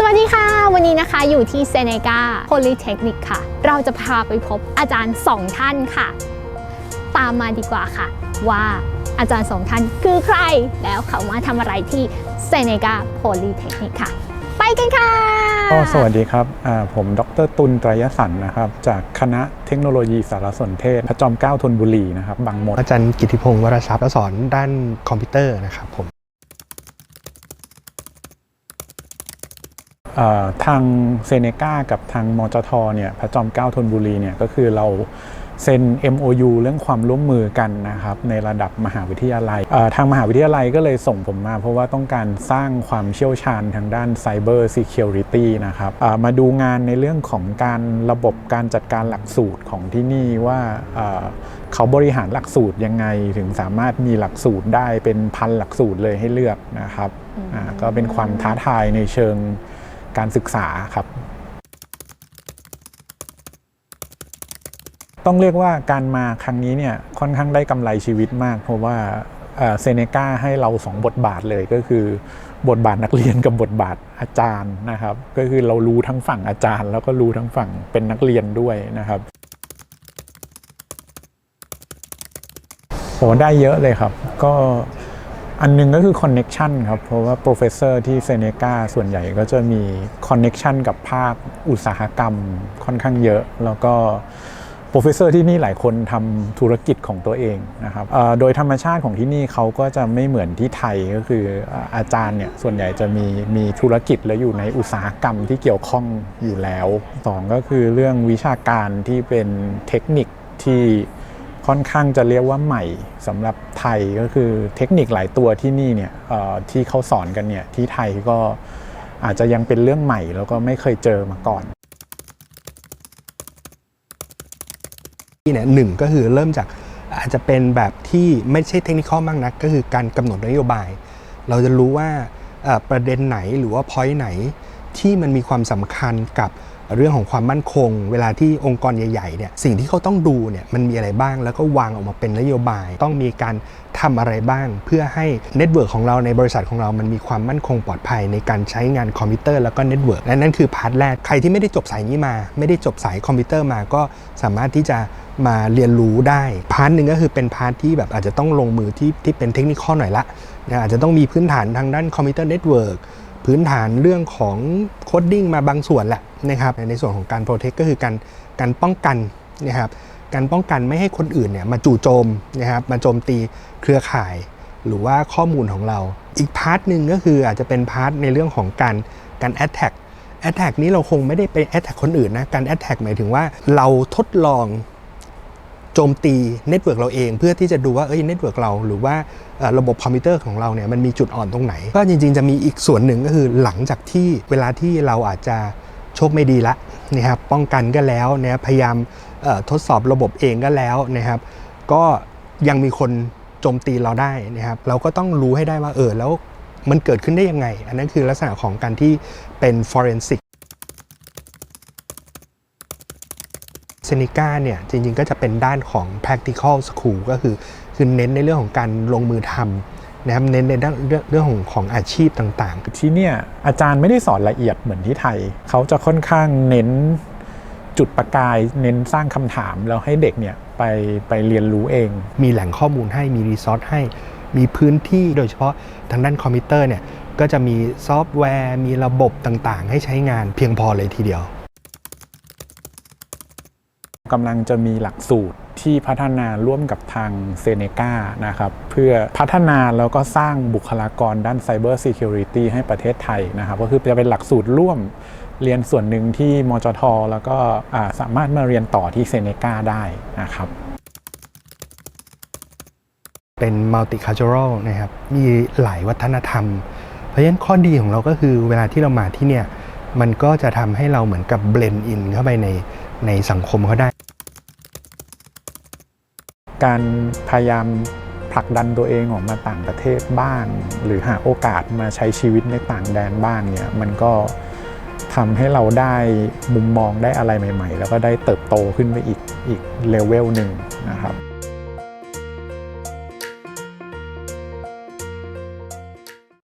สวัสดีค่ะ วันนี้นะคะอยู่ที่เซเนกาโพลิเทคนิคค่ะ เราจะพาไปพบอาจารย์สองท่านค่ะ ตามมาดีกว่าค่ะ ว่าอาจารย์สองท่านคือใคร แล้วเขามาทำอะไรที่เซเนกาโพลิเทคนิคค่ะ ไปกันค่ะ ก็สวัสดีครับอ่าผมดรตุลไตรยสันนะครับ จากคณะเทคโนโลยีสารสนเทศ พระจอมเกล้าธนบุรีนะครับบางมด อาจารย์กิติพงศ์วรทรัพย์สอนด้านคอมพิวเตอร์นะครับผม เอ่อ ทางเซเนกากับทางมจทเนี่ยพระจอมเกล้าธนบุรีเนี่ยก็คือเราเซ็น MOU เรื่องความร่วมมือกันนะครับในระดับมหาวิทยาลัยเอ่อทางมหาวิทยาลัยก็เลยส่งผมมา เพราะว่าต้องการสร้างความเชี่ยวชาญทางด้าน Cyber Security นะครับเอ่อมาดูงานในเรื่องของการระบบการจัดการหลักสูตรของที่นี่ว่าเอ่อเขาบริหารหลักสูตรยังไงถึงสามารถมีหลักสูตรได้เป็นพันหลักสูตรเลยให้เลือกนะครับอ่าก็เป็นความท้าทายในเชิง การศึกษาครับ ต้องเรียกว่าการมาครั้งนี้เนี่ยค่อนข้างได้กำไรชีวิตมาก เพราะว่าเซเนกาให้เราสองบทบาทเลยก็คือบทบาทนักเรียนกับบทบาทอาจารย์นะครับ ก็คือเรารู้ทั้งฝั่งอาจารย์ แล้วก็รู้ทั้งฝั่งเป็นนักเรียนด้วยนะครับโหได้เยอะเลยครับ ก็ อันหนึงก็คือคอนเน็ชันครับ เพราะว่าโปรเฟสเซอร์ที่เซเนกาส่วนใหญ่ก็จะมีคอนเน็ชันกับภาคอุตสาหกรรมค่อนข้างเยอะ แล้วก็โปรเฟสเซอร์ที่นี่หลายคนทำธุรกิจของตัวเองนะครับโดยธรรมชาติของที่นี่เขาก็จะไม่เหมือนที่ไทยก็คืออาอาจารย์เนี่ยส่วนใหญ่จะมีมีธุรกิจและอยู่ในอุตสาหกรรมที่เกี่ยวข้องอยู่แล้วสองก็คือเรื่องวิชาการที่เป็นเทคนิคที่ ค่อนข้างจะเรียกว่าใหม่สำหรับไทยก็คือเทคนิคหลายตัวที่นี่เนี่ยที่เขาสอนกันเนี่ยที่ไทยก็อาจจะยังเป็นเรื่องใหม่แล้วก็ไม่เคยเจอมาก่อนที่เนี่ยหนึ่งก็คือเริ่มจากอาจจะเป็นแบบที่ไม่ใช่เทคนิคมากนัก ก็คือการกำหนดนโยบาย เราจะรู้ว่าประเด็นไหนหรือว่าพอยต์ไหนที่มันมีความสำคัญกับ เรื่องของความมั่นคง เวลาที่องค์กรใหญ่ๆเนี่ยสิ่งที่เขาต้องดูเนี่ยมันมีอะไรบ้างแล้วก็วางออกมาเป็นนโยบาย ต้องมีการทำอะไรบ้าง เพื่อให้เน็ตเวิร์กของเราในบริษัทของเรามันมีความมั่นคงปลอดภัยในการใช้งานคอมพิวเตอร์แล้วก็เน็ตเวิร์กและนั่นคือพาร์ทแรกใครที่ไม่ได้จบสายนี้มา ไม่ได้จบสายคอมพิวเตอร์มาก็สามารถที่จะมาเรียนรู้ได้พาร์ทหนึ่งก็คือเป็นพาร์ทที่แบบอาจจะต้องลงมือที่ที่เป็นเทคนิคข้อหน่อยละอาจจะต้องมีพื้นฐานทางด้านคอมพิวเตอร์เน็ตเวิร์ก พื้นฐานเรื่องของโคดดิ้งมาบางส่วนแหละนะครับในส่วนของการโปรเทคก็คือการการป้องกันนะครับการป้องกันไม่ให้คนอื่นเนี่ยมาจู่โจมนะครับมาโจมตีเครือข่ายหรือว่าข้อมูลของเรา อีกพาร์ทหนึ่งก็คืออาจจะเป็นพาร์ทในเรื่องของการการแอ t แทกแอ t แทกนี้เราคงไม่ได้ไปแอ t แทกคนอื่นนะ การแอ t แทกหมายถึงว่าเราทดลอง โจมตีเน็ตเวิร์กเราเอง เพื่อที่จะดูว่าเอ้ยเน็ตเวิร์กเราหรือว่าระบบคอมพิวเตอร์ของเราเนี่ยมันมีจุดอ่อนตรงไหน ก็จริง ๆ จะมีอีกส่วนหนึ่งก็คือหลังจากที่เวลาที่เราอาจจะโชคไม่ดีละนะครับป้องกันก็แล้วนะพยายามทดสอบระบบเองก็แล้วนะครับก็ยังมีคนโจมตีเราได้นะครับเราก็ต้องรู้ให้ได้ว่าเออแล้วมันเกิดขึ้นได้ยังไง อันนั้นคือลักษณะของการที่เป็น forensic เซนิก้าเนี่ยจริงๆก็จะเป็นด้านของ practical school ก็คือคือเน้นในเรื่องของการลงมือทำนะครับเน้นในด้านเรื่องเรื่องของของอาชีพต่างที่เนี่ยอาจารย์ไม่ได้สอนละเอียดเหมือนที่ไทย เขาจะค่อนข้างเน้นจุดประกายเน้นสร้างคำถาม แล้วให้เด็กเนี่ยไปไปเรียนรู้เองๆมีแหล่งข้อมูลให้มีรีซอสให้มีพื้นที่โดยเฉพาะทางด้านคอมพิวเตอร์เนี่ยก็จะมีซอฟต์แวร์ มีระบบต่างๆ ให้ใช้งานเพียงพอเลยทีเดียว กำลังจะมีหลักสูตรที่พัฒนาร่วมกับทางเซเนกานะครับเพื่อพัฒนาแล้วก็สร้างบุคลากรด้าน Cyber Security ให้ประเทศไทยนะครับก็คือจะเป็นหลักสูตรร่วมเรียนส่วนหนึ่งที่มจท แล้วก็สามารถมาเรียนต่อที่เซเนกาได้นะครับเป็น multicultural นะครับมีหลายวัฒนธรรม เพราะฉะนั้นข้อดีของเราก็คือเวลาที่เรามาที่เนี่ย มันก็จะทำให้เราเหมือนกับ blend in เข้าไปในในสังคมเขาได้ การพยายามผลักดันตัวเองออกมาต่างประเทศบ้าง หรือหาโอกาสมาใช้ชีวิตในต่างแดนบ้างเนี่ยมันก็ทำให้เราได้มุมมองได้อะไรใหม่ ๆ แล้วก็ได้เติบโตขึ้นไปอีกอีกเลเวลหนึ่งนะครับ